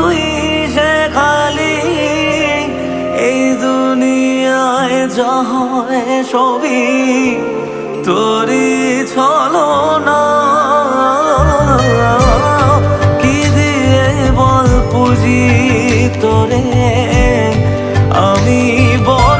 তুই যে খালি, এই দুনিয়ায় যা ছবি তোরি ছলো না। কি দিয়ে বল পুজি তোরে? আমি বড়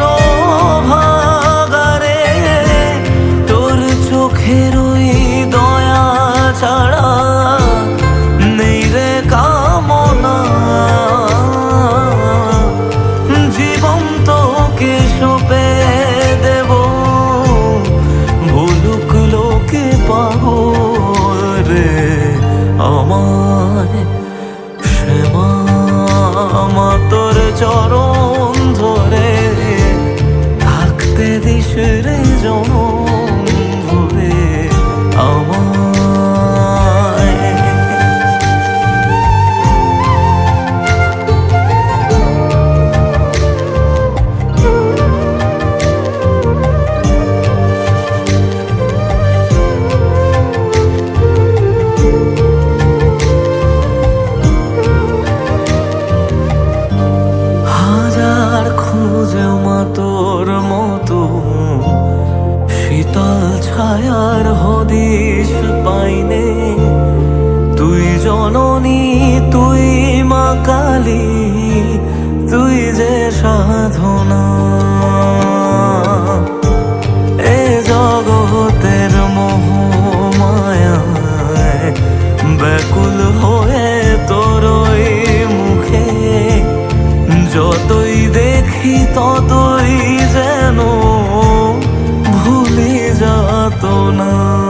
düşüreceğim ছায়ার হদিস পাইনে। তুই জননী, তুই মা কালী, তুই যে সাধনা। এ জগতের মোহ মায়ায় ব্যাকুল হয়ে তোর মুখে। যতই দেখি ততই যাত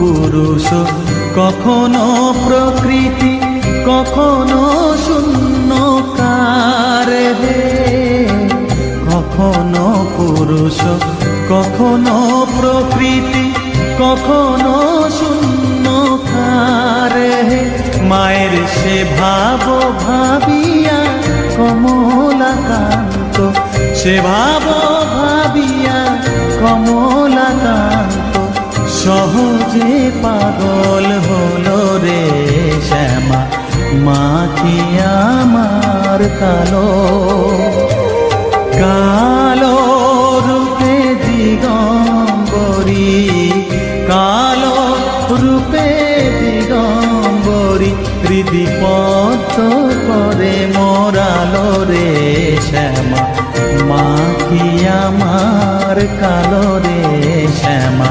পুরুষ, কখনো প্রকৃতি, কখনো শূন্য হে। কখনো পুরুষ, কখনো প্রকৃতি, কখনো শূন্য হে। মায়ের সে ভাব ভাবিয়া কমলাকান্ত, সে ভাব ভাবিয়া কমলাকান্ত। সহজে পাগল হলো রে শ্যামা, মা কি আমার কালো? কালো রূপে দিগম্বরী, কালো রূপে দিগম্বরী হৃদি পথ করে মোরালো রে শ্যামা, মা কি আমার কালো রে শ্যামা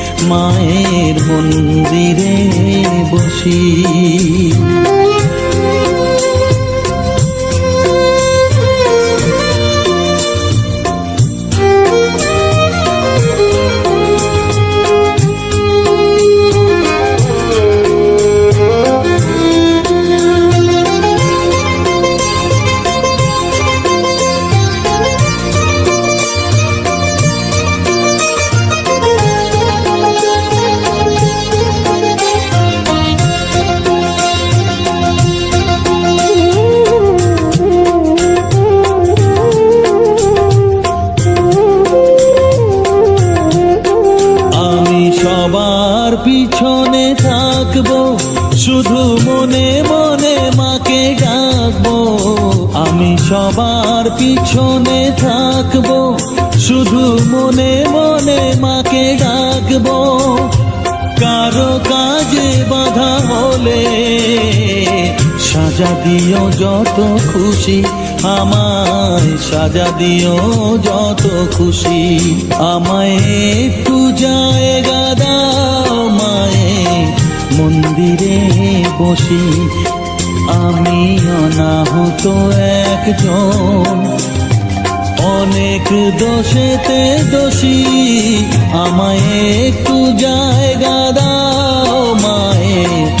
মায়ের মন্দিরে বসি। সাজা দিও যত খুশি, আমায় সাজা দিও যত খুশি। আমায় একটু জায়গা দাও মায়ে মন্দিরে বসি। আমি অনাহত একজন। অনেক দোষেতে দোষী, আমায় একটু জায়গা দাও, মায়ের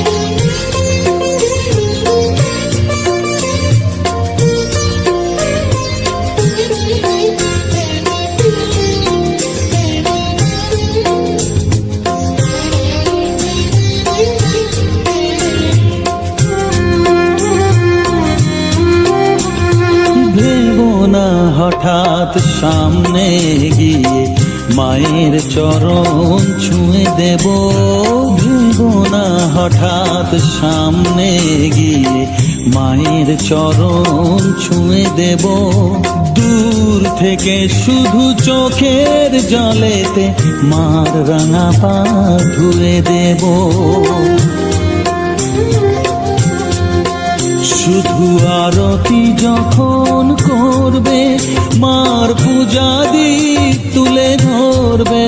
না, হঠাৎ সামনে গিয়ে মায়ের চরণ ছুঁয়ে দেব। দূর থেকে শুধু চোখের জলেতে মার রাঙা পা ধুয়ে দেব। শুধু আরতি যখন করবে, মার পূজা দীপ তুলে ধরবে।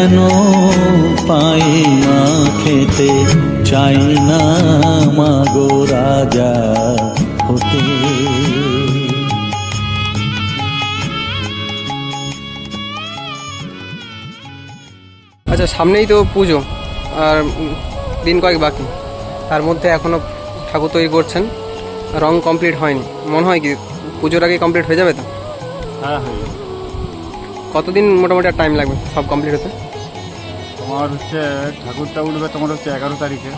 যেন পাই মা খেতে চাই না মাগো রাজা হতে। আচ্ছা সামনেই তো পুজো আর দিন কয়েক বাকি। তার মধ্যে এখনও ঠাকুর তৈরি করছেন রং কমপ্লিট হয়নি। মনে হয় কি পুজোর আগে কমপ্লিট হয়ে যাবে তো? হ্যাঁ হয়ে। কতদিন মোটামুটি টাইম লাগবে সব কমপ্লিট হতে? তোমার হচ্ছে ঠাকুরটা উঠবে তোমার হচ্ছে এগারো তারিখে।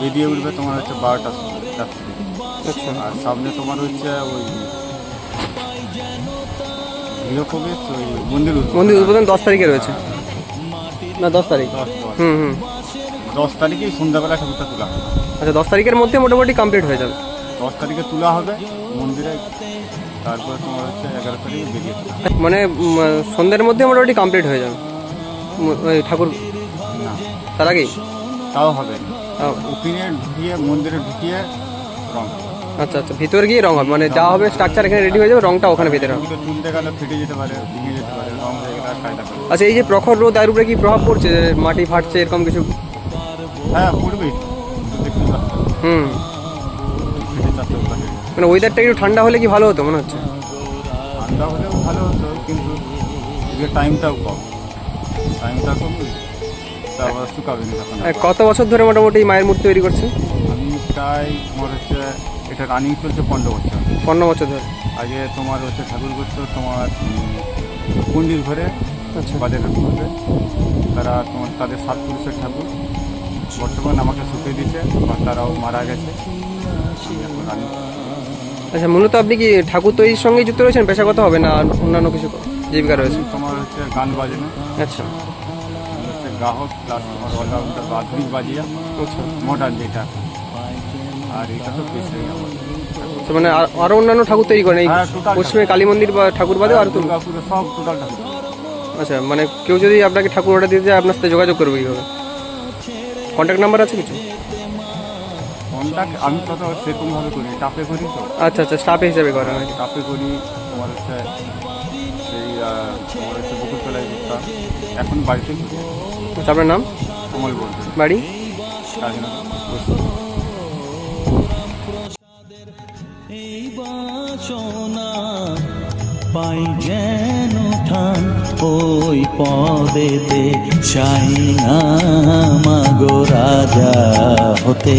বেরিয়ে উঠবে তোমার হচ্ছে বারোটা রাত্রি। আচ্ছা। আর সামনে তোমার হচ্ছে ওই মন্দির। মন্দির উদ্বোধন দশ তারিখে রয়েছে। না দশ তারিখ। হুম হুম। দশ তারিখেই সন্ধ্যাবেলা ঠাকুরটা তোলা হবে। আচ্ছা দশ তারিখের মধ্যে মোটামুটি কমপ্লিট হয়ে যাবে। দশ তারিখে তোলা হবে মন্দিরে তারপরে তোমার হচ্ছে এগারো তারিখে বেরিয়ে মানে সন্ধ্যের মধ্যে মোটামুটি কমপ্লিট হয়ে যাবে। ঠাকুর না। তার আগে তাও হবে না। ঢুকিয়ে মন্দিরে ঢুকিয়ে রং আচ্ছা আচ্ছা। ভিতরে গিয়ে রং হবে। মানে যা হবে স্ট্রাকচার এখানে রেডি হয়ে যাবে রংটা ওখানে ভিতরে হবে তুলতে গেলে ফেটে যেতে পারে ভেঙে যেতে পারে রং হয়ে গেলে আর কায়দা করবে আচ্ছা এই যে প্রখর রোদ তার উপরে কি প্রভাব পড়ছে? মাটি ফাটছে এরকম কিছু? হ্যাঁ হুম। মানে ওয়েদারটা একটু ঠান্ডা হলে কি ভালো হতো মনে হচ্ছে? ঠান্ডা হলেও ভালো হতো কিন্তু টাইমটাও কম। টাইমটা কম তারপর শুকাবে না তখন। আর কত বছর ধরে মোটামুটি মায়ের মূর্তি তৈরি করছে আমি প্রায় তোমার হচ্ছে এটা রানিং চলছে পনেরো বছর। পনেরো বছর ধরে। আগে তোমার হচ্ছে ঠাকুর করতো তোমার পণ্ডিত ঘরে আচ্ছা। বাজারে ঘুরবে তারা তোমার তাদের সাত পুরুষের ঠাকুর। বর্তমান আমাকে শুকিয়ে দিয়েছে বা তারাও মারা গেছে। আচ্ছা মূলত আপনি কি ঠাকুর তৈরির সঙ্গে যুক্ত রয়েছেন? পেশাগত হবে না অন্যান্য কিছু জীবিকা রয়েছে? তোমার হচ্ছে গান বাজানো। আচ্ছা। গ্রাহক প্লাস তোমার অলরাউন্ডার বা আধুনিক বাজিয়া। আচ্ছা মডার্ন যেটা আর এটা তো আমার মানে আর- অন্যান্য ঠাকুর তৈরি করেন এই হ্যাঁ, পশ্চিমে কালী মন্দির বা ঠাকুর বাদে আর তো দুর্গাপুরে সব টোটাল ঠাকুর। আচ্ছা মানে কেউ যদি আপনাকে ঠাকুর অর্ডার দিতে চায় আপনার সাথে যোগাযোগ করবে কীভাবে? কন্ট্যাক্ট নাম্বার আছে কিছু? কন্ট্যাক্ট আমি তো সেরকমভাবে করি টাপে করি তো। আচ্ছা আচ্ছা স্টাফ হিসেবে করেন। টাপে করি তোমার হচ্ছে সেই তোমার হচ্ছে বকুলতলায় এখন বাড়িতে আপনার নাম? অমল বাড়ি? এই বাসনা পাই যেন ঠান ওই পদেতে চাই না মাগো রাজা হতে।